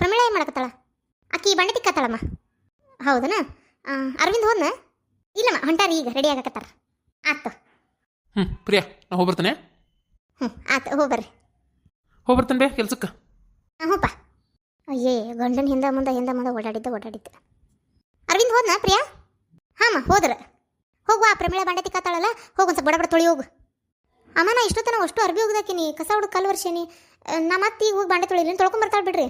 ಪ್ರಮೀಳ ಏನು ಮಾಡಕತ್ತಾಳ ಆಕಿ ಬಂಡೆ ತಿಕ್ಕತ್ತಾಳಮ್ಮ ಹೌದನ? ಅರವಿಂದ್ ಹೋದ್ನ? ಇಲ್ಲಮ್ಮ ಹೊಂಟಾರಿ ಈಗ ರೆಡಿ ಆಗಕತ್ತಾರ. ಆತು. ಹ್ಞೂ ಪ್ರಿಯಾ ನಾ ಹೋಗ್ಬರ್ತಾನೆ ಹ್ಞೂ ಆತು ಹೋಗ್ಬರ್ರಿ ಹೋಗ್ಬರ್ತಾನೆ ಬೇ ಕೆಲ್ಸಕ್ಕೆ. ಹೋಪ. ಅಯ್ಯೇ ಗಂಡನ ಹಿಂದೆ ಮುಂದೆ ಹಿಂದೆ ಮುಂದೆ ಓಡಾಡಿದ್ದೆ ಓಡಾಡಿದ್ದ. ಅರವಿಂದ್ ಹೋದ್ನಾ ಪ್ರಿಯಾ? ಹಾಂ ಹೋದ್ರ. ಹೋಗುವ ಪ್ರಮೇಳ ಬಾಂಡೆ ತಿಕ್ಕತ್ತಾಳಲ್ಲ ಹೋಗು ಒಂದು ಸ್ವಲ್ಪ ಬಡ ಬಡ ತೊಳಿ ಹೋಗು. ಅಮ್ಮ ನಾ ಇಷ್ಟೊತ್ತನ ಅಷ್ಟು ಅರ್ಬಿ ಹೋಗ್ದಾಕಿನಿ ಕಸ ಹುಡುಗ ಕಲ್ ವರ್ಷಿನಿ ನಾ ಮತ್ತೆ ಈಗ ಹೋಗಿ ಬಾಂಡೆ ತೊಳಿಲಿ ತೊಳ್ಕೊಂಬರ್ತಾಳೆ ಬಿಡ್ರಿ.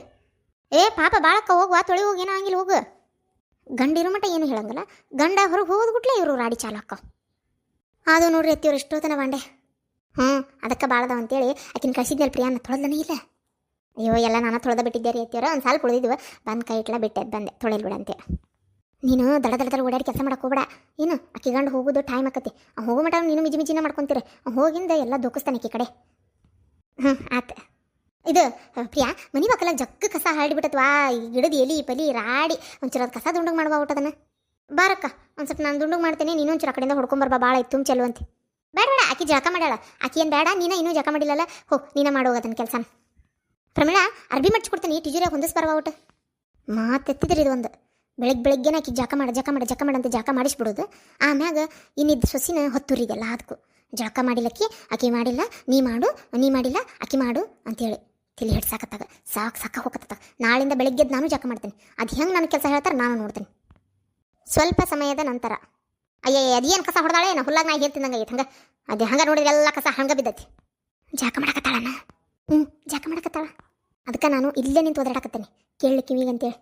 ಏ, ಪಾಪ ಬಾಳಕ್ಕ ಹೋಗುವ ತೊಳಿ ಹೋಗಿ, ಏನೋ ಹಂಗಿಲ್ಲ ಹೋಗು. ಗಂಡ ಇರೋ ಮಟ್ಟ ಏನು ಹೇಳಂಗಿಲ್ಲ. ಗಂಡ ಹೊರಗೆ ಹೋಗೋದ್ಬಿಟ್ಲೆ ಇವರು ರಾಡಿ ಚಾಲಕ್ಕ ಅದು ನೋಡ್ರಿ ಎತ್ತಿವ್ರು ಎಷ್ಟೊತ್ತನ ಬಾಂಡೆ. ಹ್ಞೂ, ಅದಕ್ಕೆ ಬಾಳದವ ಅಂತೇಳಿ ಆಕಿನ ಕಳ್ಸಿದ್ಮೇಲೆ ಪ್ರಿಯಾನ ತೊಳೆದನೇ ಇಲ್ಲ. ಅಯ್ಯೋ, ಎಲ್ಲ ನಾನು ತೊಳೆದ ಬಿಟ್ಟಿದ್ದೆ ರೀ ಅತ್ತಿಯವ್ರ. ಒಂದು ಸಾಲ ಕುಳಿದಿದ್ವು. ಬಂದು ಕೈ ಇಟ್ಲ ಬಿಟ್ಟೆ, ಬಂದೆ ತೊಳೆಲ್ ಬಿಡಂತೆ ನೀನು ದಡ ದಡ ಓಡಾಡಿ ಕೆಲಸ ಮಾಡಕ್ಕೆ ಹೋಗ್ಬೇಡ. ಏನು ಅಕ್ಕಿ ಗಂಡು ಹೋಗೋದು ಟೈಮ್ ಆಕತಿ. ಹೋಗೋ ಮಟ ನೀನು ಮಿಜಿ ಮಿಜಿನ ಮಾಡ್ಕೊತೀರಿ. ಹೋಗಿಂದ ಎಲ್ಲ ದೊಕ್ಕಸ್ತಾನೆ ಈ ಕಡೆ. ಹ್ಞೂ, ಆತ. ಇದು ಪ್ರಿಯಾ ಮನಿ ಬಾಕಲ ಜಕ್ಕ ಕಸ ಹರಡಿಬಿಟ್ಟತ್ವಾ ಈ ಗಿಡದ ಎಲಿ, ಪಲಿ, ರಾಡಿ. ಒಂಚೂರು ಅದು ಕಸ ದುಂಡಗ್ ಮಾಡುವ ಊಟದನ್ನ ಬಾರಕ್ಕ ಒಂದು ಸ್ವಲ್ಪ ನಾನು ದುಂಡಗ್ ಮಾಡ್ತೇನೆ, ನೀನು ಒಂಚೂರು ಆ ಕಡೆಯಿಂದ ಹೊಡ್ಕೊಂಬರ್ಬಾ ಭಾಳ ಇತ್ತು ಚೆಲ್ಲು ಚಲೋ ಅಂತೆ. ಬೇಡ ಬೇಡ ಆಕಿ ಜಳಕ ಮಾಡ್ಯಾಳ. ಆಕಿ ಏನು ಬೇಡ ನೀನ ಇನ್ನೂ ಜಳಕ ಮಾಡಿಲ್ಲಲ್ಲ? ಹೋ, ನೀನ ಮಾಡೋಗ ಅದನ್ನ ಕೆಲಸ ಪ್ರಮೀಳ, ಅರ್ಬಿ ಮಡ್ಚಿಕೊಡ್ತೀನಿ ಟಿಜೂರಿಯಾಗಿ ಹೊಂದಿಸ್ ಬರವ ಊಟ. ಮಾತೆತ್ತಿದ್ರಿ ಇದು ಒಂದು ಬೆಳಗ್ಗೆ ಬೆಳಗ್ಗೆನ ಆಕಿ ಜಳಕ ಮಾಡ ಜಳಕ ಮಾಡ ಜಳಕ ಮಾಡ ಅಂತ ಜಳಕ ಮಾಡಿಸ್ಬಿಡೋದು. ಆಮ್ಯಾಗ ಇನ್ನಿದ್ದು ಸೊಸಿನ ಹೊತ್ತೂರಿಗೆಲ್ಲ ಅದಕ್ಕೂ ಜಳಕ ಮಾಡಿಲ್ಲಕ್ಕಿ, ಆಕಿ ಮಾಡಿಲ್ಲ, ನೀ ಮಾಡು, ನೀ ಮಾಡಿಲ್ಲ, ಆಕಿ ಮಾಡು, ಅಂತೇಳಿ. ತಲೆ ಹಿಡ್ಸಾಕತ್ತಾಗ, ಸಾಕು ಸಾಕ ಹೋಗತ್ತಾಗ ನಾಳಿಂದ ಬೆಳಗ್ಗೆ ಎದ್ದು ನಾನು ಜಕ ಮಾಡ್ತೀನಿ. ಅದು ಹೆಂಗೆ ನನ್ನ ಕೆಲಸ ಹೇಳ್ತಾರೆ ನಾನು ನೋಡ್ತೀನಿ. ಸ್ವಲ್ಪ ಸಮಯದ ನಂತರ, ಅಯ್ಯ, ಅದೇನು ಕಸ ಹೊಡೆದಾಳೆ? ನಾ ಹುಲ್ಲಾಗ ನಾ ಹೇಳ್ತಿದ್ದಂಗೆ ಐತೆ ಹಂಗೆ ಅದೇ ಹಂಗೆ ನೋಡಿದ್ರೆ ಎಲ್ಲ ಕಸ ಹಂಗೆ ಬಿದ್ದೈತಿ. ಜಾಕ ಮಾಡಕತ್ತಾಳಣ್ಣ ಹ್ಞೂ ಜಾಕ ಮಾಡಕತ್ತಾಳ. ಅದಕ್ಕೆ ನಾನು ಇಲ್ಲೇ ನಿಂತು ಓದಾಡಕತ್ತೇನೆ ಕೇಳಿ ಕಿವಿಗೆ ಅಂತೇಳಿ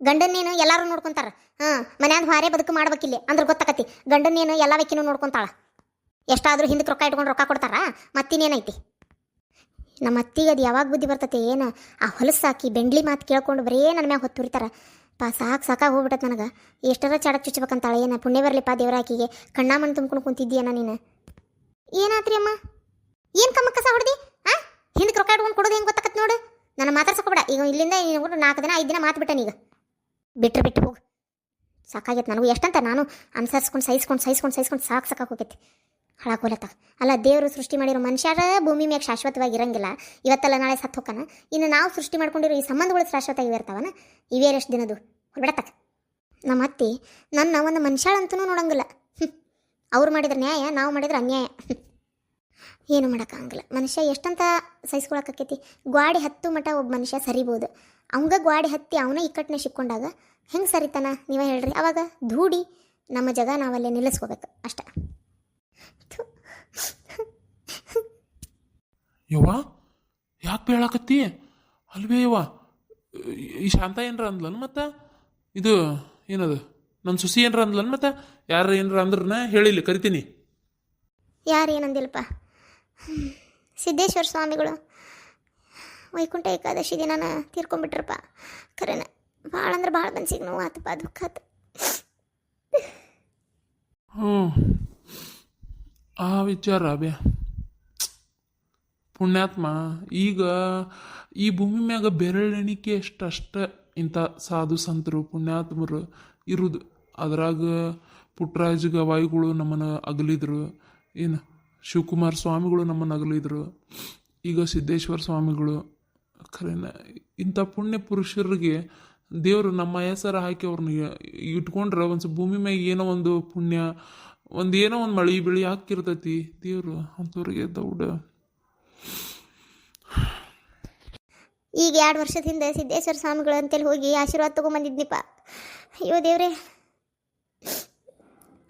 ಗಂಡನ್ನೇನು ಎಲ್ಲರೂ ನೋಡ್ಕೊಂತಾರ? ಹಾಂ, ಮನ್ಯಾಗ ಹಾರೇ ಬದುಕು ಮಾಡ್ಬೇಕಿಲ್ಲ ಅಂದ್ರೆ ಗೊತ್ತಾಕತಿ ಗಂಡನ್ನೇನು ಎಲ್ಲ ವ್ಯಕ್ತಿನೂ ನೋಡ್ಕೊಂತಾಳ. ಎಷ್ಟಾದರೂ ಹಿಂದಕ್ಕೆ ರೊಕ್ಕ ಇಟ್ಕೊಂಡು ರೊಕ್ಕ ಕೊಡ್ತಾರ? ಮತ್ತಿನ್ನೇನೈತಿ? ನಮ್ಮ ಅತ್ತಿಗೆ ಅದು ಯಾವಾಗ ಬುದ್ಧಿ ಬರ್ತತೆ ಏನು? ಆ ಹೊಲಸು ಹಾಕಿ ಬೆಂಡ್ಲಿ ಮಾತು ಕೇಳ್ಕೊಂಡು ಬರೇ ನನ್ನ ಮ್ಯಾಗ ಹೊತ್ತುರಿತಾರ ಪಾ, ಸಾಕು ಸಾಕಾಗಿ ಹೋಗ್ಬಿಟ್ಟತ್ ನನಗೆ. ಎಷ್ಟರ ಚಾಡ ಚುಚ್ಚಬೇಕಂತಾಳೆ ಏನ? ಪುಣ್ಯ ಬರಲಿಪ್ಪ ದೇವ್ರ ಆಕಿಗೆ ಕಣ್ಣಾಮಣ್ಣು ತುಂಬ್ಕೊಂಡು ಕುಂತಿದ್ದೀಯನ ನೀನು? ಏನಾತ್ರಿ ಅಮ್ಮ? ಏನು ಕಮ್ಮ ಕಸ ಹೊಡೆದಿ? ಆ? ಹಿಂದಕ್ಕೆ ರೊಕ್ಕ ಇಟ್ಕೊಂಡು ಕೊಡೋದು ಹೆಂಗೆ ಗೊತ್ತಾಕತ್ ನೋಡು. ನನ್ನ ಮಾತಾಡ್ಸಕೋಬೇಡ ಈಗ ಇಲ್ಲಿಂದ ನಾಲ್ಕು ದಿನ, ಐದು ದಿನ ಮಾತು ಬಿಟ್ಟೆ ಈಗ. ಬಿಟ್ರೆ ಬಿಟ್ಟು ಹೋಗು. ಸಾಕಾಗೈತೆ ನನಗೂ. ಎಷ್ಟಂತ ನಾನು ಅನುಸರಿಸ್ಕೊಂಡು, ಸಹಿಸ್ಕೊಂಡು ಸಹಿಸ್ಕೊಂಡು ಸಹಿಸ್ಕೊಂಡು ಸಾಕು ಸಾಕಾಗಿ ಹೋಗೈತಿ ಹಾಳಾಕೋಲತ್ತ ಅಲ್ಲ, ದೇವರು ಸೃಷ್ಟಿ ಮಾಡಿರೋ ಮನುಷ್ಯರ ಭೂಮಿ ಮ್ಯಾಗ ಶಾಶ್ವತವಾಗಿ ಇರಂಗಿಲ್ಲ. ಇವತ್ತಲ್ಲ ನಾಳೆ ಸತ್ತು ಇನ್ನು ನಾವು ಸೃಷ್ಟಿ ಮಾಡ್ಕೊಂಡಿರೋ ಈ ಸಂಬಂಧಗಳು ಶಾಶ್ವತ ಇರ್ತಾವನ? ಇವೇ ಎಷ್ಟು ದಿನದು ಹೊರಬಿಡತಕ್ಕ ನಮ್ಮ ಅತ್ತಿ ನನ್ನ ಒಂದು ಮನುಷ್ಯಳಂತೂ ನೋಡಂಗಿಲ್ಲ. ಅವ್ರು ಮಾಡಿದ್ರೆ ನ್ಯಾಯ, ನಾವು ಮಾಡಿದ್ರೆ ಅನ್ಯಾಯ. ಏನು ಮಾಡೋಕ್ಕಾಗಲ್ಲ ಮನುಷ್ಯ ಎಷ್ಟಂತ ಸಹಿಸ್ಕೊಳಕೈತಿ ಗ್ವಾಡಿ ಹತ್ತು ಮಟ ಒಬ್ಬ ಮನುಷ್ಯ ಸರಿಬೋದು. ಅವಂಗ ಗ್ವಾಡಿ ಹತ್ತಿ ಅವನ ಇಕ್ಕಟ್ಟನೆ ಸಿಕ್ಕೊಂಡಾಗ ಹೆಂಗೆ ಸರಿತಾನ? ನೀವೇ ಹೇಳ್ರಿ. ಅವಾಗ ಧೂಡಿ ನಮ್ಮ ಜಗ ನಾವಲ್ಲೇ ನಿಲ್ಲಿಸ್ಕೋಬೇಕು. ಅಷ್ಟ. ಯವ್ವ? ಯಾಕೆ ಬೇಳಾಕತ್ತಿ ಅಲ್ವೇ ಯವ್ವ? ಈ ಶಾಂತ ಏನ್ರ ಅಂದ್ಲನ್ ಮತ್ತೆ? ಇದು ಏನದು? ನನ್ನ ಸುಸಿ ಏನ್ರ ಅಂದ್ಲನ್ ಮತ್ತೆ? ಯಾರು ಏನರ ಅಂದ್ರನ ಹೇಳಿಲ್ಲ ಕರಿತೀನಿ. ಯಾರು ಏನಂದಿಲ್ಲಪ್ಪ. ಸಿದ್ದೇಶ್ವರ ಸ್ವಾಮಿಗಳು. ವೈಕುಂಠ ಏಕಾದಶಿ ದಿನಾನ ತೀರ್ಕೊಂಡ್ಬಿಟ್ರಪ್ಪ ಖರೇನ ಭಾಳ ಅಂದ್ರೆ ಭಾಳ ಮನ್ಸಿಗೆ ನೋವು ಆತಪ್ಪ ದುಃಖ ಆತು ಹ್ಞೂ ಆ ವಿಚಾರ ಬ್ಯಾ ಪುಣ್ಯಾತ್ಮ, ಈಗ ಈ ಭೂಮಿ ಮ್ಯಾಗ ಬೆರಳೆಣಿಕೆ ಎಷ್ಟಷ್ಟ ಇಂಥ ಸಾಧು ಸಂತರು, ಪುಣ್ಯಾತ್ಮರು ಇರುದು. ಅದ್ರಾಗ ಪುಟ್ಟರಾಜ ಗವಾಯಿಗಳು ನಮ್ಮನ್ನು ಅಗಲಿದ್ರು, ಏನು ಶಿವಕುಮಾರ ಸ್ವಾಮಿಗಳು ನಮ್ಮನ್ನು ಅಗಲಿದ್ರು, ಈಗ ಸಿದ್ದೇಶ್ವರ ಸ್ವಾಮಿಗಳು, ಖರೇನ. ಇಂಥ ಪುಣ್ಯ ಪುರುಷರಿಗೆ ದೇವರು ನಮ್ಮ ಹೆಸರು ಹಾಕಿ ಅವ್ರನ್ನ ಇಟ್ಕೊಂಡ್ರೆ ಒಂದು ಭೂಮಿ ಮ್ಯಾಗ ಏನೋ ಒಂದು ಪುಣ್ಯ, ಒಂದು ಏನೋ ಒಂದು ಮಳಿ ಬಿಳಿ ಹಾಕಿರ್ತೈತಿ ದೇವರು, ಅಂಥವ್ರಿಗೆ ದೌಡ. ಈಗ ಎರಡು ವರ್ಷದ ಹಿಂದೆ ಸಿದ್ದೇಶ್ವರ ಸ್ವಾಮಿಗಳು ಅಂತೇಳಿ ಹೋಗಿ ಆಶೀರ್ವಾದ ತೊಗೊಂಬಂದಿದ್ನಿಪ್ಪ. ಅಯ್ಯೋ ದೇವ್ರೆ.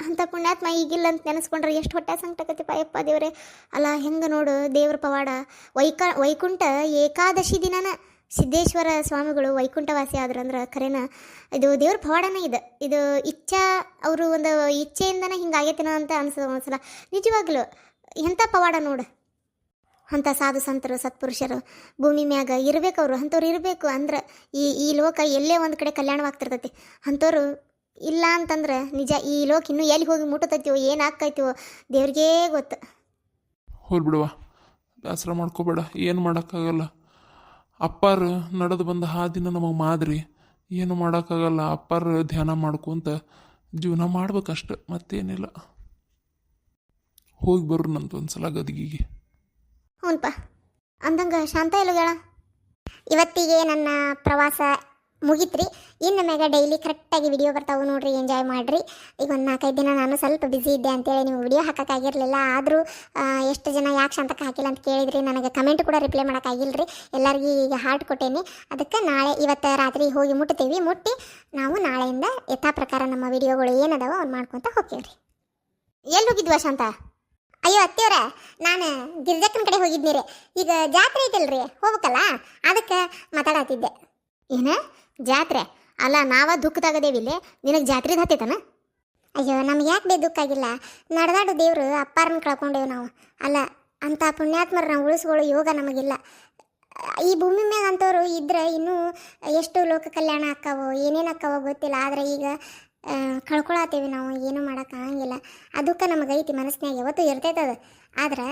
ಅಂತ ಪುಣ್ಯಾತ್ಮ ಈಗಿಲ್ಲ ಅಂತ ನೆನೆಸ್ಕೊಂಡ್ರೆ ಎಷ್ಟು ಹೊಟ್ಟೆ ಸಂಕಟಕತಿಪ್ಪ. ಯಪ್ಪ ದೇವ್ರೆ. ಅಲ್ಲ ಹೆಂಗೆ ನೋಡು ದೇವ್ರ ಪವಾಡ. ವೈಕ, ವೈಕುಂಠ ಏಕಾದಶಿ ದಿನನ ಸಿದ್ದೇಶ್ವರ ಸ್ವಾಮಿಗಳು ವೈಕುಂಠವಾಸಿ ಆದ್ರಂದ್ರೆ ಖರೇನ ಇದು ದೇವ್ರ ಪವಾಡನೇ ಇದು. ಇದು ಇಚ್ಛಾ, ಅವರು ಒಂದು ಇಚ್ಛೆಯಿಂದನೇ ಹಿಂಗಾಗೈತೇನೋ ಅಂತ ಅನ್ಸೋದು ಒಂದ್ಸಲ ನಿಜವಾಗ್ಲೂ ಎಂಥ ಪವಾಡ ನೋಡು. ಅಂಥ ಸಾಧು ಸಂತರು, ಸತ್ಪುರುಷರು ಭೂಮಿ ಮ್ಯಾಗ ಇರ್ಬೇಕು ಅವರು ಅಂಥವ್ರು ಇರಬೇಕು ಅಂದ್ರೆ ಈ ಈ ಲೋಕ ಎಲ್ಲೇ ಒಂದು ಕಡೆ ಕಲ್ಯಾಣವಾಗ್ತಿರ್ತೈತಿ. ಅಂಥವ್ರು ಇಲ್ಲ ಅಂತಂದ್ರೆ ನಿಜ ಈ ಲೋಕ ಇನ್ನೂ ಎಲ್ಲಿ ಹೋಗಿ ಮುಟ್ಟತೈತಿವೋ ಆಕೈತಿವೋ ದೇವ್ರಿಗೇ ಗೊತ್ತು. ಹೋಲ್ ಬಿಡುವ ದಾಸರ ಮಾಡ್ಕೋಬೇಡ, ಏನು ಮಾಡೋಕ್ಕಾಗಲ್ಲ. ಅಪ್ಪಾರು ನಡೆದು ಬಂದ ಹಾದಿನ ನಮಗೆ ಮಾದರಿ. ಏನು ಮಾಡೋಕ್ಕಾಗಲ್ಲ, ಅಪ್ಪಾರು ಧ್ಯಾನ ಮಾಡ್ಕೊಂತ ಜೀವನ ಮಾಡ್ಬೇಕಷ್ಟೆ, ಮತ್ತೇನಿಲ್ಲ. ಹೋಗಿ ಬರ್ರಿ ನಂತ ಒಂದು ಸಲ ಗದಿಗಿಗೆ. ಹ್ಞೂನ್ಪ ಅಂದಂಗೆ ಶಾಂತ ಎಲ್ಲೋಗ್ಯಾಳ ಇವತ್ತಿಗೆ ನನ್ನ ಪ್ರವಾಸ ಮುಗೀತ್ರಿ. ಇನ್ನು ಮ್ಯಾಗ ಡೈಲಿ ಕರೆಕ್ಟಾಗಿ ವಿಡಿಯೋ ಬರ್ತಾವೆ ನೋಡ್ರಿ ಎಂಜಾಯ್ ಮಾಡಿರಿ. ಈಗ ಒಂದು ನಾಲ್ಕೈದು ದಿನ ನಾನು ಸ್ವಲ್ಪ ಬ್ಯುಸಿ ಇದ್ದೆ ಅಂತೇಳಿ ನೀವು ವಿಡಿಯೋ ಹಾಕೋಕ್ಕಾಗಿರಲಿಲ್ಲ ಆದರೂ ಎಷ್ಟು ಜನ ಯಾಕೆ ಶಾಂತಕ್ಕೆ ಹಾಕಿಲ್ಲ ಅಂತ ಕೇಳಿದ್ರಿ. ನನಗೆ ಕಮೆಂಟ್ ಕೂಡ ರಿಪ್ಲೈ ಮಾಡೋಕ್ಕಾಗಿಲ್ಲ ರೀ ಎಲ್ಲರಿಗೂ ಈಗ ಹಾರ್ಟ್ ಕೊಟ್ಟೇನಿ. ಅದಕ್ಕೆ ನಾಳೆ, ಇವತ್ತು ರಾತ್ರಿ ಹೋಗಿ ಮುಟ್ತೀವಿ. ಮುಟ್ಟಿ ನಾವು ನಾಳೆಯಿಂದ ಯಥಾ ಪ್ರಕಾರ ನಮ್ಮ ವಿಡಿಯೋಗಳು ಏನದಾವ ಅವ್ನು ಮಾಡ್ಕೊತ ಹೋಗ್ತೀವಿ ರೀ ಎಲ್ಲಿ ಹೋಗಿದ್ವಾ ಶಾಂತ? ಅಯ್ಯೋ ಅತ್ತಿಯವ್ರ ನಾನು ಗಿರ್ಜಕ್ಕನ ಕಡೆ ಹೋಗಿದ್ನಿ ರೀ. ಈಗ ಜಾತ್ರೆ ಐತಲ್ರಿ ಹೋಗ್ಬೇಕಲ್ಲ? ಅದಕ್ಕೆ ಮಾತಾಡತ್ತಿದ್ದೆ ಏನ? ಜಾತ್ರೆ? ಅಲ್ಲ ನಾವ ದುಃಖದಾಗದೇವಿಲ್ಲಿ ನಿನಗೆ ಜಾತ್ರೆದು ಹತ್ತೈತನ ಅಯ್ಯೋ ನಮ್ಗೆ ಯಾಕೆ ಬೇ ದುಃಖ ಆಗಿಲ್ಲ? ನಡೆದಾಡು ದೇವರು ಅಪ್ಪಾರನ್ನ ಕಳ್ಕೊಂಡೇವು ನಾವು. ಅಲ್ಲ ಅಂಥ ಪುಣ್ಯಾತ್ಮರ ನಾವು ಉಳಿಸ್ಕೊಳ್ಳೋ ಯೋಗ ನಮಗಿಲ್ಲ. ಈ ಭೂಮಿ ಮ್ಯಾಗ ಅಂಥವ್ರು ಇದ್ರೆ ಇನ್ನೂ ಎಷ್ಟು ಲೋಕ ಕಲ್ಯಾಣ ಆಕ್ಕಾವೋ ಏನೇನು ಆಕ್ಕಾವೋ ಗೊತ್ತಿಲ್ಲ. ಆದರೆ ಈಗ ಕಳ್ಕೊಳತ್ತೀವಿ ನಾವು ಏನೂ ಮಾಡೋಕ್ಕಾಗಂಗಿಲ್ಲ ಅದಕ್ಕೆ ನಮಗೆ ಐತಿ ಮನಸ್ಸಿನಾಗ ಯಾವತ್ತೂ ಇರ್ತೈತೆ ಅದು. ಆದ್ರೆ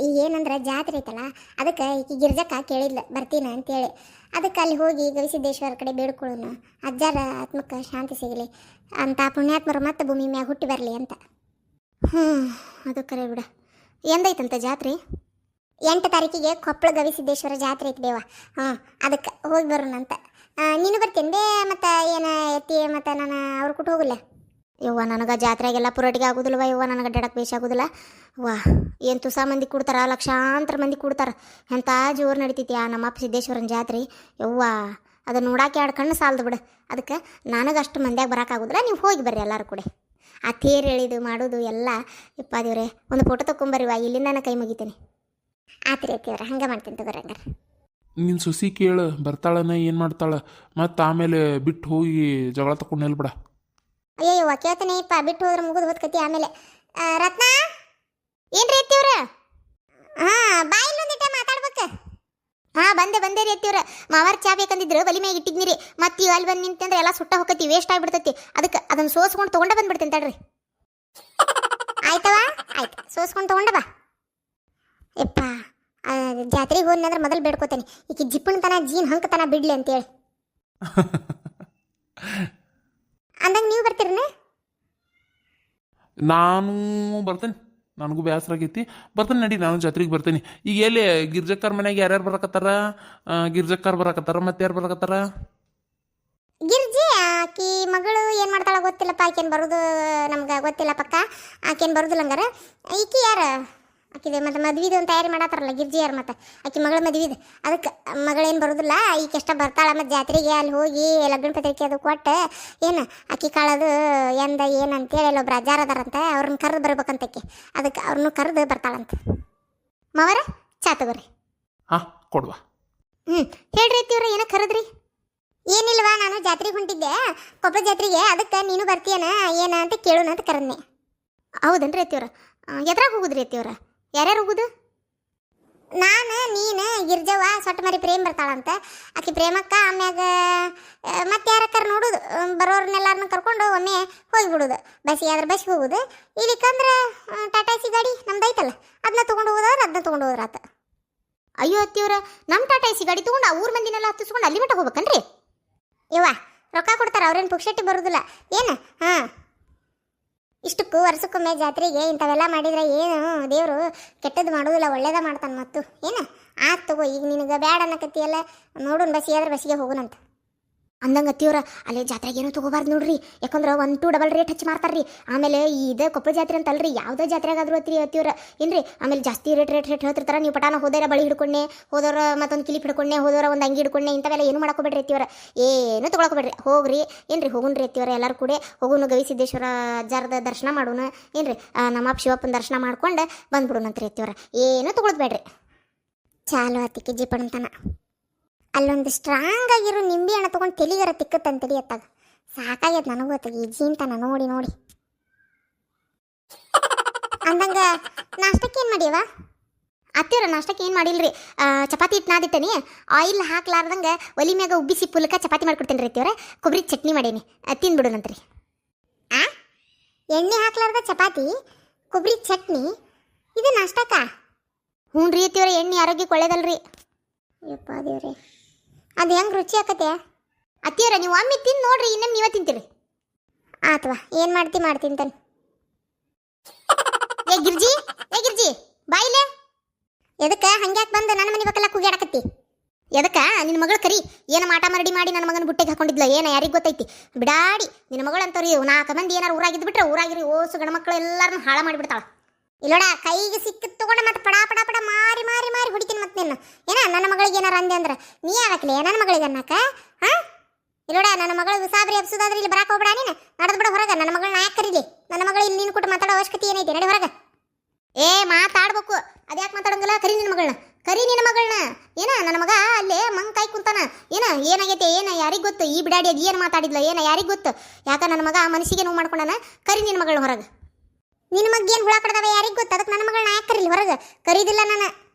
ಈಗ ಏನಂದ್ರೆ ಜಾತ್ರೆ ಐತಲ್ಲ ಅದಕ್ಕೆ ಈಕಿ ಗಿರ್ಜಕ್ಕ ಕೇಳಿದ್ಲ ಬರ್ತೀನಿ ಅಂತೇಳಿ. ಅದಕ್ಕೆ ಅಲ್ಲಿ ಹೋಗಿ ಗವಿಸಿದ್ದೇಶ್ವರ ಕಡೆ ಬೇಡ್ಕೊಳ್ಳೋಣ ಅಜ್ಜಾರ ಆತ್ಮಕ್ಕೆ ಶಾಂತಿ ಸಿಗಲಿ ಅಂತ ಪುಣ್ಯಾತ್ಮರು ಮತ್ತೆ ಭೂಮಿ ಮ್ಯಾಗ ಹುಟ್ಟಿ ಬರಲಿ ಅಂತ. ಹ್ಞೂ ಅದು ಕರೆ ಬಿಡ. ಎಂದೈತಂತ ಜಾತ್ರೆ? ಎಂಟು ತಾರೀಕಿಗೆ ಕೊಪ್ಪಳ ಗವಿಸಿದ್ದೇಶ್ವರ ಜಾತ್ರೆ ಐತಿ ಬೇವ. ಹಾಂ ಅದಕ್ಕೆ ಹೋಗಿ ಬರೋಣಂತ. ಆ, ನೀನು ಬರ್ತೀನಿ ಮತ್ತು ಏನು ಎತ್ತಿ, ಮತ್ತು ನಾನು ಅವ್ರ ಕೊಟ್ಟು ಹೋಗಲ್ಲ. ಯವ್ವ, ನನಗೆ ಜಾತ್ರೆಗೆಲ್ಲ ಪುರೋಟಿಗೆ ಆಗೋದಿಲ್ಲವ ಯವ್ವ, ನನಗೆ ಅಡ್ಡಾಡಕ್ಕೆ ಬೇಷ ಆಗೋದಿಲ್ಲ. ವಾ ಏನು ತುಸಾ ಮಂದಿ ಕೊಡ್ತಾರ, ಲಕ್ಷಾಂತರ ಮಂದಿ ಕೊಡ್ತಾರ. ಎಂಥ ಜೋರು ನಡಿತೈತಿ ಆ ನಮ್ಮಪ್ಪ ಸಿದ್ದೇಶ್ವರನ ಜಾತ್ರೆ. ಯವ್ವ ಅದು ನೋಡಾಕೆ ಎರಡು ಕಣ್ಣು ಸಾಲದು ಬಿಡು. ಅದಕ್ಕೆ ನನಗೆ ಅಷ್ಟು ಮಂದ್ಯಾಗ ಬರೋಕ್ಕಾಗೋದಿಲ್ಲ ನೀವು ಹೋಗಿ ಬರ್ರಿ ಎಲ್ಲರೂ ಕೂಡ. ಆ ತೇರು ಎಳಿದು ಮಾಡೋದು ಎಲ್ಲ ಇಪ್ಪ ದೇವ್ರೆ, ಒಂದು ಫೋಟೋ ತೊಗೊಂಬರ್ರಿವ ಇಲ್ಲಿಂದ ನಾನು ಕೈ ಮುಗಿತೀನಿ. ಆತ್ರಿ ಆಯ್ತಿವ್ರ ಹಂಗೆ ಮಾಡ್ತೀನಿ ತಗೋರಿ ಹಂಗಾರೆ. ನಿನ್ನ ಸುಸಿ ಕೇಳು ಬರ್ತಾಳನ ಏನು ಮಾಡ್ತಾಳ? ಮತ್ತು ಆಮೇಲೆ ಬಿಟ್ಟು ಹೋಗಿ ಜಗಳ ತಗೊಂಡು ಅಯ್ಯೋ ಕೇಳ್ತಾನೆ ಇಪ್ಪ ಬಿಟ್ಟು ಹೋದ್ರೆ ಮುಗಿದು ಹೋದ್ಕತಿ ಆಮೇಲೆ. ರತ್ನ ರತ್ನ? ಏನ್ರಿ ಎತ್ತಿವ್ರ ಹಾಂ ಬಾ ಇಲ್ಲೊಂದಿಟ್ಟ ಮಾತಾಡ್ಬೇಕು. ಹಾಂ ಬಂದೆ ಬಂದೆ ರೀ ಎತ್ತಿವ್ರ ಮಾವಾರ ಚಾ ಬೇಕಂದಿದ್ರು ಒಲಿ ಮ್ಯಾಗ ಇಟ್ಟಿದ್ನಿರಿ. ಮತ್ತೆ ಇವ್ ಅಲ್ಲಿ ಬಂದು ನಿಂತಂದ್ರೆ ಎಲ್ಲ ಸುಟ್ಟ ಹೋಗತಿ ವೇಸ್ಟ್ ಆಗ್ಬಿಡ್ತೈತಿ. ಅದಕ್ಕೆ ಅದನ್ನ ಸೋಸ್ಕೊಂಡು ತೊಗೊಂಡೆ ಬಂದ್ಬಿಡ್ತೀನಿ ತಡ್ರಿ. ಆಯ್ತವ? ಆಯ್ತು ಸೋಸ್ಕೊಂಡು ತೊಗೊಂಡೆ ಬಾ. ಯಪ್ಪ. ಜಾತ್ರೆಗೆ ಹೋದ್ನಿ ಅಂದ್ರೆ ಮೊದಲು ಬೇಡ್ಕೋತೇನೆ. ಈಕಿ ಜಿಪ್ಪಣತನ ಜೀನ್ ಹಂಕತನ ಬಿಡ್ಲಿ ಅಂತೇಳಿ. ಅಂದಂಗೆ ನೀವು ಬರ್ತೀರನೇ? ನಾನು ಬರ್ತೇನೆ. ನನಗೂ ಬೇಸರ ಆಗೈತಿ. ಬರ್ತೇನೆ ನಡಿ ನಾನು ಜಾತ್ರೆಗೆ ಬರ್ತೇನೆ. ಈಗ ಎಲ್ಲಿ ಗಿರ್ಜಕ್ಕರ್ ಮನೆಗೆ ಯಾರ್ಯಾರು ಬರಕತ್ತಾರ? ಗಿರ್ಜಕ್ಕರ್ ಬರಕತ್ತಾರ ಮತ್ತೆ ಯಾರು ಬರಕತ್ತಾರ? ಗಿರ್ಜಿ ಆಕಿ ಮಗಳು ಏನು ಮಾಡ್ತಾಳ ಗೊತ್ತಿಲ್ಲಪ್ಪ. ಆಕೇನು ಬರೋದು ನಮ್ಗೆ ಗೊತ್ತಿಲ್ಲ ಪಕ್ಕ. ಆಕೇನು ಬರೋದಿಲ್ಲ ಹಂಗಾರ. ಈಕಿ ಯಾರ? ಆಕಿದೆ ಮತ್ತು ಮದ್ವಿದು ಒಂದು ತಯಾರಿ ಮಾಡತ್ತಾರಲ್ಲ ಗಿರ್ಜಿಯರ್ ಯಾರು ಮತ್ತೆ. ಆಕಿ ಮಗಳ ಮದ್ವಿದು. ಅದಕ್ಕೆ ಮಗಳೇನು ಬರೋದಿಲ್ಲ ಈಕೆ ಎಷ್ಟ ಬರ್ತಾಳ ಮತ್ತು ಜಾತ್ರೆಗೆ ಅಲ್ಲಿ ಹೋಗಿ ಲಗ್ನ ಪತ್ರಿಕೆ ಅದು ಕೊಟ್ಟು ಏನು ಅಕ್ಕಿ ಕಾಳದು ಎಂದ ಏನು ಅಂತೇಳಿ ಅಲ್ಲೊಬ್ರು ಅಜ್ಜಾರ ಅದಾರಂತೆ ಅವ್ರನ್ನ ಕರೆದು ಬರ್ಬೇಕಂತ ಆಕಿ. ಅದಕ್ಕೆ ಅವ್ರನ್ನೂ ಕರೆದು ಬರ್ತಾಳಂತ. ಮಾವರ ಚಾ ತಗೋರಿ. ಹಾಂ ಕೊಡುವ. ಹ್ಞೂ ಹೇಳ್ರಿ ತೀವ್ರ ಏನೋ ಕರೆದ್ರಿ? ಏನಿಲ್ವಾ ನಾನು ಜಾತ್ರೆಗೆ ಹೊಂಟಿದ್ದೆ. ಕೊಪ್ಪಳ ಜಾತ್ರೆಗೆ ಅದಕ್ಕೆ ನೀನು ಬರ್ತೀಯನ ಏನ ಅಂತ ಕೇಳೋಣ ಅಂತ ಕರೆದ್ನೆ. ಹೌದನ್ರಿ ಅತ್ತಿಯವ್ರ ಎದ್ರಾಗ ಹೋಗುದ್ರಿ ಅತ್ತಿಯವ್ರ ಯಾರ್ಯಾರು ಹೋಗುದು? ನಾನು ನೀನು ಗಿರ್ಜವ್ವ ಸೊಟ್ಟ ಮರಿ ಪ್ರೇಮ್ ಬರ್ತಾಳಂತ. ಆಕಿ ಪ್ರೇಮಕ್ಕ ಆಮ್ಯಾಗ ಮತ್ತೆ ಯಾರಕ್ಕಾರ ನೋಡುದು? ಬರೋರ್ನೆಲ್ಲಾರನ್ನ ಕರ್ಕೊಂಡು ಒಮ್ಮೆ ಹೋಗಿಬಿಡೋದು. ಬಸ್ ಯಾವ್ದ್ರ ಬಸ್ಗೆ ಹೋಗುದು. ಇಲ್ಲಿಕಂದ್ರೆ ಟಾಟಾ ಸಿ ಗಾಡಿ ನಮ್ದು ಐತಲ್ಲ ಅದನ್ನ ತೊಗೊಂಡು ಹೋಗೋದಾದ್ರೆ ಅದನ್ನ ತೊಗೊಂಡು ಹೋದ್ರಾತ ಅಯ್ಯೋ ಅತ್ತಿಯವ್ರ ನಮ್ಮ ಟಾಟಾ ಎಸಿ ಗಾಡಿ ತಗೊಂಡು ಆ ಊರ್ ಮಂದಿನೆಲ್ಲ ಹತ್ತಿಸ್ಕೊಂಡು ಅಲ್ಲಿ ಮಟ್ಟ ಹೋಗ್ಬೇಕನ್ರಿ? ಇವ ರೊಕ್ಕ ಕೊಡ್ತಾರ ಅವ್ರೇನು ಪುಕ್ಷಟ್ಟಿ ಬರೋದಿಲ್ಲ. ಏನು? ಹಾಂ. ಇಷ್ಟಕ್ಕೂ ವರ್ಷಕ್ಕೊಮ್ಮೆ ಜಾತ್ರೆಗೆ ಇಂಥವೆಲ್ಲ ಮಾಡಿದ್ರೆ ಏನು? ದೇವರು ಕೆಟ್ಟದ್ದು ಮಾಡೋದಿಲ್ಲ, ಒಳ್ಳೇದ ಮಾಡ್ತಾನೆ ಮತ್ತು. ಏನು? ಆತು ತಗೋ, ಈಗ ನಿನಗೆ ಬ್ಯಾಡ ಅನ್ನಕತ್ತಿಯಲ್ಲ ನೋಡೋಣ ಬಸ್ಸಿಗೆ ಆದ್ರೆ ಬಸ್ಸಿಗೆ ಹೋಗೋಣಂತ ಅಂದಂಗೆ ಅತ್ತಿಯವ್ರ, ಅಲ್ಲಿ ಜಾತ್ರೆಗೆ ಏನೂ ತೊಗೋಬಾರ್ದು ನೋಡ್ರಿ. ಯಾಕಂದ್ರೆ ಒನ್ ಟು ಡಬಲ್ ರೇಟ್ ಹಚ್ಚಿ ಮಾರ್ತಾರ್ರಿ. ಆಮೇಲೆ ಇದು ಕೊಪ್ಪಳ ಜಾತ್ರೆ ಅಂತಲ್ರಿ, ಯಾವುದೇ ಜಾತ್ರೆಗಾದ್ರೂ ಅತ್ರಿ ಅತ್ತಿಯವ್ರ. ಏನ್ರಿ, ಆಮೇಲೆ ಜಾಸ್ತಿ ರೇಟ್ ರೇಟ್ ರೇಟ್ ಹೇಳ್ತಿರ್ತಾರ. ನೀವು ಪಟಾನ ಹೋದರ ಬಳಿ ಹಿಡ್ಕೊಂಡೆ ಹೋದವ್ರ ಮತ್ತೊಂದು ಕಿಲಿಪ್ ಹಿಡ್ಕೊಂಡೆ ಹೋದವ್ರ ಒಂದು ಅಂಗಿ ಹಿಡ್ಕೊಂಡೆ ಇಂಥವೆಲ್ಲ ಏನು ಮಾಡ್ಕೋಬೇಡ್ರಿ ಅತ್ತಿಯವ್ರ. ಏನು ತೊಗೊಳಕೋಬೇಡ್ರಿ. ಹೋಗ್ರಿ, ಏನ್ರಿ ಹೋಗುಣ್ರಿ ಅತ್ತಿಯವ್ರ ಎಲ್ಲರೂ ಕೂಡ. ಹೋಗುನು ಗವಿಸಿದ್ದೇಶ್ವರ ಅಜ್ಜಾರದ ದರ್ಶನ ಮಾಡೋಣ. ಏನ್ರಿ ನಮ್ಮ ಶಿವಪ್ಪನ ದರ್ಶನ ಮಾಡ್ಕೊಂಡು ಬಂದ್ಬಿಡೋಣಂತ್ರಿ ಅತ್ತಿಯವ್ರ. ಏನು ತೊಗೊಳೋದು ಬೇಡ್ರಿ. ಚಾಲು ಆತಿಕೆ ಜಿಪಣಂತನ. ಅಲ್ಲೊಂದು ಸ್ಟ್ರಾಂಗ್ ಆಗಿರೋ ನಿಂಬೆ ಹಣ್ಣು ತೊಗೊಂಡು ತೆಲಿಗರ ತಿಕ್ಕತ್ತಂತ ತಿಳಿಯತ್ತಾಗ ಸಾಕಾಗ್ಯದ ನನಗೂ ಅತ್ತಾಗ ಈ ಜೀನ್ತನ ನೋಡಿ ನೋಡಿ. ಅಂದಂಗ ನಾಷ್ಟಕ್ಕೆ ಏನು ಮಾಡಿಯವ ಅತ್ತಿಯವ್ರ ನಾಷ್ಟಕ್ಕೆ ಏನು ಮಾಡಿಲ್ರಿ? ಚಪಾತಿ ಹಿಟ್ಟು ನಾದಿಟ್ಟನಿ ಆಯಿಲ್ ಹಾಕ್ಲಾರ್ದಂಗೆ ಒಲಿ ಮ್ಯಾಗ ಉಬ್ಬಿಸಿ ಪುಲ್ಕ ಚಪಾತಿ ಮಾಡ್ಕೊಡ್ತೀನಿ ರೀ ಅತ್ತಿಯವ್ರೆ. ಕೊಬ್ಬರಿ ಚಟ್ನಿ ಮಾಡೀನಿ. ತಿಂದ್ಬಿಡೋಣಂತ್ರಿ ಆ? ಎಣ್ಣೆ ಹಾಕ್ಲಾರ್ದ ಚಪಾತಿ ಕೊಬ್ಬರಿ ಚಟ್ನಿ, ಇದು ನಾಷ್ಟಕ್ಕ? ಹ್ಞೂ ರೀ ಅತ್ತಿಯವ್ರ, ಎಣ್ಣೆ ಆರೋಗ್ಯಕ್ಕೆ ಒಳ್ಳೇದಲ್ರಿ. ಯಪ್ಪ ದೇವ್ರೆ. ಅದು ಹೆಂಗೆ ರುಚಿ ಆಕತೆ ಅತ್ತಿಯವ್ರ ನೀವು ಒಮ್ಮೆ ತಿಂದು ನೋಡ್ರಿ ಇನ್ನೊಮ್ಮೆ ನೀವೇ ತಿಂತೀರಿ. ಆತ್ವಾ ಏನು ಮಾಡ್ತಿ ಮಾಡ್ತೀನಿ ತಾನೆ. ಏ ಗಿರ್ಜಿ ಏ ಗಿರ್ಜಿ ಬಾಯಿಲೆ ಎದಕ್ಕೆ ಹಂಗ್ಯಾಕೆ ಬಂದು ನನ್ನ ಮನೆ ಬಕ್ಕಲ್ಲ ಕೂಗ್ಯಾಡಕತ್ತಿ? ಎದಕ್ಕ ನಿನ್ನ ಮಗಳು ಕರಿ ಏನು ಮಾಟ ಮರಡಿ ಮಾಡಿ ನನ್ನ ಮಗನ ಬುಟ್ಟಿಗೆ ಹಾಕೊಂಡಿದ್ಲ ಏನ ಯಾರಿಗೆ ಗೊತ್ತೈತಿ? ಬಿಡಾಡಿ ನಿನ್ನ ಮಗಳು ಅಂತವ್ರಿ ನಾಲ್ಕು ಮಂದಿ ಏನಾರು ಊರಾಗಿದ್ದು ಬಿಟ್ರೆ ಊರಾಗಿರಿ ಓಸು ಗಣಮಕ್ಳು ಎಲ್ಲರನ್ನೂ ಹಾಳ ಮಾಡಿಬಿಡ್ತಾಳ. ಇಲ್ಲೋಡ, ಕೈಗೆ ಸಿಕ್ಕ ತಗೊಂಡ ಮತ್ತೆ ಪಡ ಪಡ ಪಡ ಮಾರಿ ಮಾರಿ ಮಾರಿ ಹೊಡಿತೀನಿ ಮತ್ತೆ ನಿನ್ನ. ಏನ, ನನ್ನ ಮಗಳಿಗೆ ಏನಾರ ಅಂದೆ ಅಂದ್ರೆ? ನೀ ಯಾಕಲಿ ನನ್ನ ಮಗಳಿಗೆ ಅನ್ನಕ? ಹಾ? ಇಲ್ಲೋಡ, ನನ್ನ ಮಗಳು ಉಸಾಬ್ರಿ ಎಬ್ಸೋದಾದ್ರೆ ಇಲ್ಲಿ ಬರಾಕ ಹೋಗ್ಬೇಡ ನೀನು. ನಡೆದು ಬಿಡ ಹೊರಗೆ, ನನ್ನ ಮಗಳನ್ನ ಯಾಕೆ ಕರೀಲಿ ನನ್ನ ಮಗಳು ಇಲ್ಲಿ ನೀನು ಕೊಟ್ಟು ಮಾತಾಡೋ ಅವಶ್ಯಕತೆ ಏನೈತಿ? ನಡಿ ಹೊರಗೆ. ಏ, ಮಾತಾಡ್ಬೇಕು. ಅದ್ಯಾಕೆ ಮಾತಾಡಂಗಿಲ್ಲ? ಕರಿ ನಿನ್ನ ಮಗಳನ್ನ. ಕರಿ ನಿನ್ನ ಮಗಳನ್ನ. ಏನ, ನನ್ನ ಮಗ ಅಲ್ಲೇ ಮಂಗ್ ಕಾಯ್ ಕುಂತಾನ? ಏನ, ಏನಾಗೈತೆ? ಏನ, ಯಾರಿಗೆ ಗೊತ್ತು? ಈ ಬಿಡಾಡಿ ಅದು ಏನು ಮಾತಾಡಿದ್ಲ? ಏನ, ಯಾರಿಗೆ ಗೊತ್ತು? ಯಾಕ ನನ್ನ ಮಗ ಮನಸ್ಸಿಗೆ ನೋವು ಮಾಡ್ಕೊಂಡಾನ? ಕರಿ ನಿನ್ನ ಮಗಳನ್ನ ಹೊರಗೆ. ನಿನ್ನ ಮಗ್ಗ ಏನು ಹುಳ ಕಡ್ದವ ಯಾರಿಗೆ ಗೊತ್ತು? ಅದಕ್ಕೆ ನನ್ನ ಮಗಳನ್ನ ಯಾಕೆ ಕರೀಲಿ ಹೊರಗೆ? ಕರೀದಿಲ್ಲ ನಾನು.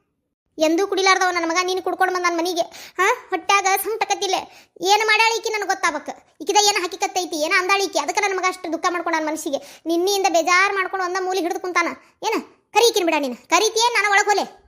ಎಂದೂ ಕುಡಿಲಾರ್ದವ ನನ್ನ ಮಗ, ನೀನು ಕುಡ್ಕೊಂಡು ಬಂದ ನನ್ನ ಮನೆಗೆ. ಹಾ ಹೊಟ್ಟಾಗ ಸಂಕಟಕತ್ತಿಲ್ಲ ಏನು ಮಾಡಾಳ ಈಕಿ ನನಗೆ ಗೊತ್ತಾಗಬೇಕು. ಈಕಿದ ಏನು ಹಾಕಿಕತ್ತೈತಿ ಏನು ಅಂದಾಳ ಈಕಿ? ಅದಕ್ಕೆ ನನ್ನ ಮಗ ಅಷ್ಟು ದುಃಖ ಮಾಡ್ಕೊಂಡು ನನ್ನ ಮನಸ್ಸಿಗೆ ನಿನ್ನೆಯಿಂದ ಬೇಜಾರು ಮಾಡ್ಕೊಂಡು ಒಂದ ಮೂಲಿ ಹಿಡಿದು ಕುಂತಾನ. ಏನು? ಕರೀಕಿನ್ ಬಿಡ ನೀನು. ಕರೀತಿಯೇ ನಾನು ಒಳಗೆ ಹೋಲೆ.